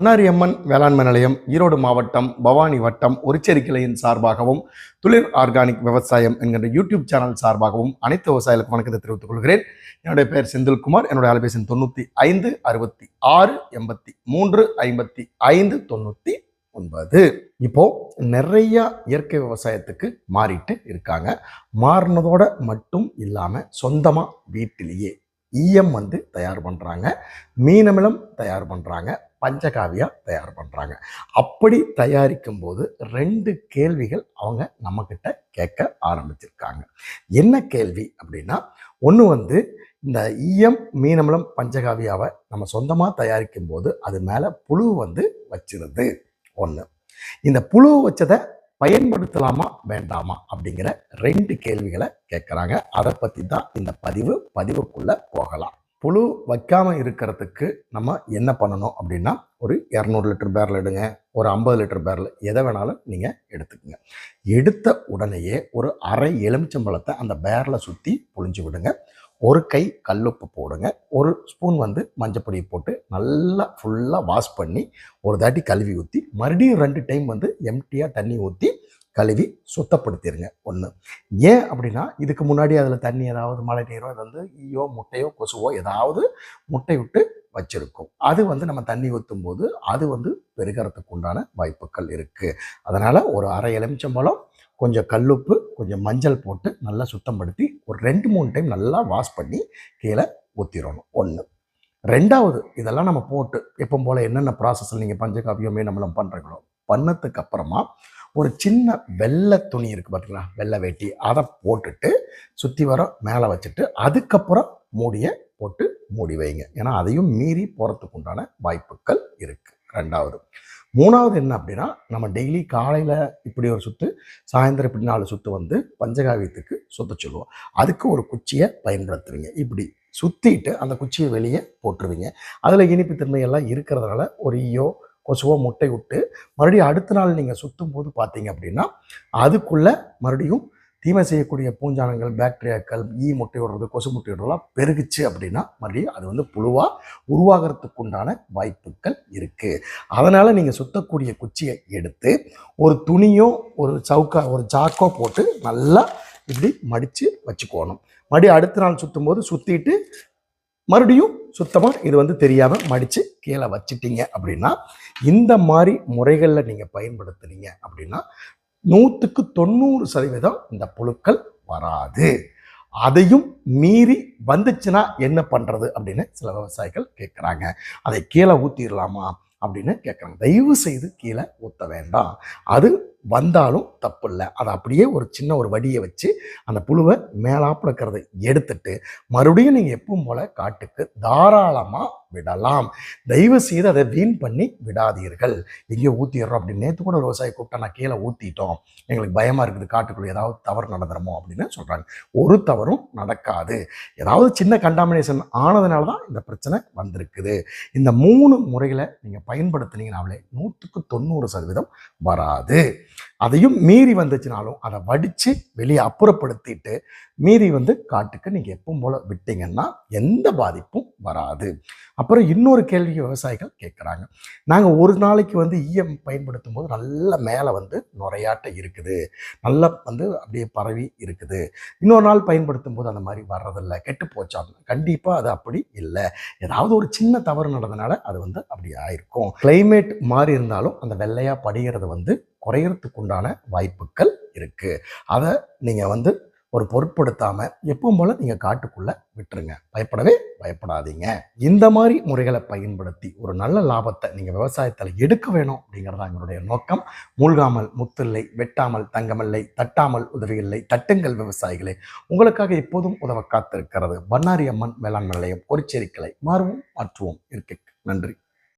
அன்னாரியம்மன் வேளாண்மை நிலையம் ஈரோடு மாவட்டம் பவானி வட்டம் ஒரிச்சேரி கிளையின் சார்பாகவும் துளிர் ஆர்கானிக் விவசாயம் என்கின்ற யூடியூப் சேனல் சார்பாகவும் அனைத்து விவசாயிகளுக்கும் வணக்கத்தை தெரிவித்துக் கொள்கிறேன். என்னுடைய பெயர் செந்தில்குமார் என்னுடைய அலைபேசி தொண்ணூற்றி ஐந்து அறுபத்தி ஆறு எண்பத்தி மூன்று ஐம்பத்தி ஐந்து தொண்ணூற்றி ஒன்பது. இப்போ நிறைய இயற்கை விவசாயத்துக்கு மாறிட்டு இருக்காங்க. மாறினதோட மட்டும் இல்லாமல் சொந்தமாக வீட்டிலேயே ஈயம் வந்து தயார் பண்ணுறாங்க மீனமிலம் தயார் பண்ணுறாங்க பஞ்சகாவியா தயார் பண்ணுறாங்க அப்படி தயாரிக்கும் போது ரெண்டு கேள்விகள் அவங்க நம்மக்கிட்ட கேட்க ஆரம்பிச்சிருக்காங்க. என்ன கேள்வி அப்படின்னா ஒன்று வந்து இந்த ஈயம் மீனமிலம் பஞ்சகாவியாவை நம்ம சொந்தமாக தயாரிக்கும் போது அது மேலே புழு வந்து வச்சிருது. ஒன்று இந்த புழு வச்சதை பயன்படுத்தலாமா வேண்டாமா அப்படிங்கிற ரெண்டு கேள்விகளை கேட்குறாங்க. அதை பற்றி தான் இந்த பதிவு பதிவுக்குள்ளே போகலாம். புழு வைக்காமல் இருக்கிறதுக்கு நம்ம என்ன பண்ணணும் அப்படின்னா ஒரு இரநூறு லிட்டர் பேரில் எடுங்க ஒரு ஐம்பது லிட்டர் பேரில் எதை வேணாலும் நீங்கள் எடுத்துக்கோங்க. எடுத்த உடனேயே ஒரு அரை எலுமிச்சம்பழத்தை அந்த பேரில் சுற்றி புழிஞ்சு விடுங்க. ஒரு கை கல்லுப்பு போடுங்க. ஒரு ஸ்பூன் வந்து மஞ்சப்பொடியை போட்டு நல்லா ஃபுல்லாக வாஷ் பண்ணி ஒரு தாட்டி கழுவி ஊற்றி மறுபடியும் ரெண்டு டைம் வந்து எம்டியாக தண்ணி ஊற்றி கழுவி சுத்தப்படுத்திடுங்க ஒன்று ஏன் அப்படின்னா இதுக்கு முன்னாடி அதில் தண்ணி ஏதாவது மழை நீரோ அது வந்து ஈயோ முட்டையோ கொசுவோ ஏதாவது முட்டை விட்டு வச்சுருக்கும். அது வந்து நம்ம தண்ணி ஊற்றும் போது அது வந்து பெருகிறதுக்கு உண்டான வாய்ப்புகள் இருக்குது அதனால் ஒரு அரை எலுமிச்சம்பழம் கொஞ்சம் கல்லுப்பு கொஞ்சம் மஞ்சள் போட்டு நல்லா சுத்தப்படுத்தி ஒரு ரெண்டு மூணு டைம் நல்லா வாஷ் பண்ணி கீழே ஊற்றிடணும் ஒன்று ரெண்டாவது இதெல்லாம் நம்ம போட்டு எப்போ போல் என்னென்ன ப்ராசஸில் நீங்கள் பஞ்சகாவியோ நம்மளும் பண்ணுறீங்களோ பண்ணதுக்கு அப்புறமா ஒரு சின்ன வெள்ளை துணி இருக்குது பார்த்தீங்களா வெள்ளை வேட்டி அதை போட்டுட்டு சுற்றி வர மேலே வச்சுட்டு அதுக்கப்புறம் மூடியை போட்டு மூடி வைங்க. ஏன்னா அதையும் மீறி போகிறதுக்கு உண்டான வாய்ப்புகள் இருக்குது ரெண்டாவது மூணாவது என்ன அப்படின்னா நம்ம டெய்லி காலையில் இப்படி ஒரு சுற்று சாயந்தரம் இப்படி நாலு சுற்று வந்து பஞ்சகாவியத்துக்கு சுத்த சொல்லுவோம். அதுக்கு ஒரு குச்சியை பயன்படுத்துவீங்க இப்படி சுற்றிட்டு அந்த குச்சியை வெளியே போட்டுருவீங்க. அதில் இனிப்பு தன்மையெல்லாம் இருக்கிறதுனால ஒரு ஈயோ கொசுவோ முட்டை விட்டு மறுபடியும் அடுத்த நாள் நீங்கள் சுற்றும் போது பார்த்தீங்க அப்படின்னா அதுக்குள்ளே மறுபடியும் தீமை செய்யக்கூடிய பூஞ்சானங்கள் பாக்டீரியாக்கள் ஈ முட்டை விடுறது கொசு முட்டை விடுறதுலாம் பெருகுச்சு அப்படின்னா மறுபடியும் அது வந்து புழுவாக உருவாகிறதுக்குண்டான வாய்ப்புகள் இருக்குது அதனால் நீங்கள் சுத்தக்கூடிய குச்சியை எடுத்து ஒரு துணியோ ஒரு சவுக்கா ஒரு சாக்கோ போட்டு நல்லா இப்படி மடித்து வச்சுக்கோணும். மறுபடியும் அடுத்த நாள் சுற்றும் போது சுற்றிட்டு மறுபடியும் சுத்தமாக இது வந்து தெரியாமல் மடித்து கீழே வச்சிட்டீங்க அப்படின்னா இந்த மாதிரி முறைகளில் நீங்கள் பயன்படுத்துனீங்க அப்படின்னா நூற்றுக்கு தொண்ணூறு சதவீதம் இந்த புழுக்கள் வராது. அதையும் மீறி வந்துச்சுன்னா என்ன பண்ணுறது அப்படின்னு சில விவசாயிகள் கேட்குறாங்க அதை கீழே ஊற்றிடலாமா அப்படின்னு கேட்குறாங்க தயவு செய்து கீழே ஊற்ற வேண்டாம். அது வந்தாலும் தப்பு இல்லை. அதை அப்படியே ஒரு சின்ன ஒரு வடியை வச்சு அந்த புழுவை மேலாப்பில் இருக்கிறத எடுத்துட்டு மறுபடியும் நீங்கள் எப்பவும் போல் காட்டுக்கு தாராளமாக விடலாம். தயவு செய்து அதை வீண் பண்ணி விடாதீர்கள். எங்கேயோ ஊற்றிடுறோம் அப்படின்னு நேற்று கூட ஒரு விவசாயி கூப்பிட்டா நான் கீழே ஊற்றிட்டோம் எங்களுக்கு பயமாக இருக்குது காட்டுக்குள்ளே ஏதாவது தவறு நடந்துருமோ அப்படின்னு சொல்கிறாங்க ஒரு தவறும் நடக்காது. ஏதாவது சின்ன கண்டாமினேஷன் ஆனதுனால தான் இந்த பிரச்சனை வந்திருக்குது. இந்த மூணு முறைகளை நீங்கள் பயன்படுத்துனீங்கனாலே நூற்றுக்கு தொண்ணூறு சதவீதம் வராது. அதையும் மீறி வந்துச்சுனாலும் அதை வடித்து வெளியே அப்புறப்படுத்திட்டு மீறி வந்து காட்டுக்கு நீங்கள் எப்பவும் போல் விட்டீங்கன்னா எந்த பாதிப்பும் வராது. அப்புறம் இன்னொரு கேள்வி விவசாயிகள் கேட்குறாங்க. நாங்கள் ஒரு நாளைக்கு வந்து ஈயம் பயன்படுத்தும் போது நல்ல மேலே வந்து நுரையாட்ட இருக்குது. நல்லா வந்து அப்படியே பரவி இருக்குது. இன்னொரு நாள் பயன்படுத்தும் போது அந்த மாதிரி வர்றதில்லை. கெட்டு போச்சாங்க கண்டிப்பாக அது அப்படி இல்லை. ஏதாவது ஒரு சின்ன தவறு நடந்தனால அது வந்து அப்படி ஆயிருக்கும். கிளைமேட் மாறி இருந்தாலும் அந்த வெள்ளையாக படிகிறது வந்து குறையறதுக்குண்டான வாய்ப்புகள் இருக்குது அதை நீங்கள் வந்து ஒரு பொருட்படுத்தாமல் எப்பவும் போல் நீங்கள் காட்டுக்குள்ளே விட்டுருங்க. பயப்படவே பயப்படாதீங்க. இந்த மாதிரி முறைகளை பயன்படுத்தி ஒரு நல்ல லாபத்தை நீங்கள் விவசாயத்தில் எடுக்க வேணும் அப்படிங்கிறதா எங்களுடைய நோக்கம். மூழ்காமல் முத்தில்லை வெட்டாமல் தங்கமில்லை தட்டாமல் உதவியில்லை தட்டுங்கள் விவசாயிகளே. உங்களுக்காக எப்போதும் உதவ காத்திருக்கிறது. பண்ணாரி அம்மன் வேளாண் நிலையம் ஒரு செரிக்கலை மாறுவோம் மாற்றுவோம். இருக்கு நன்றி.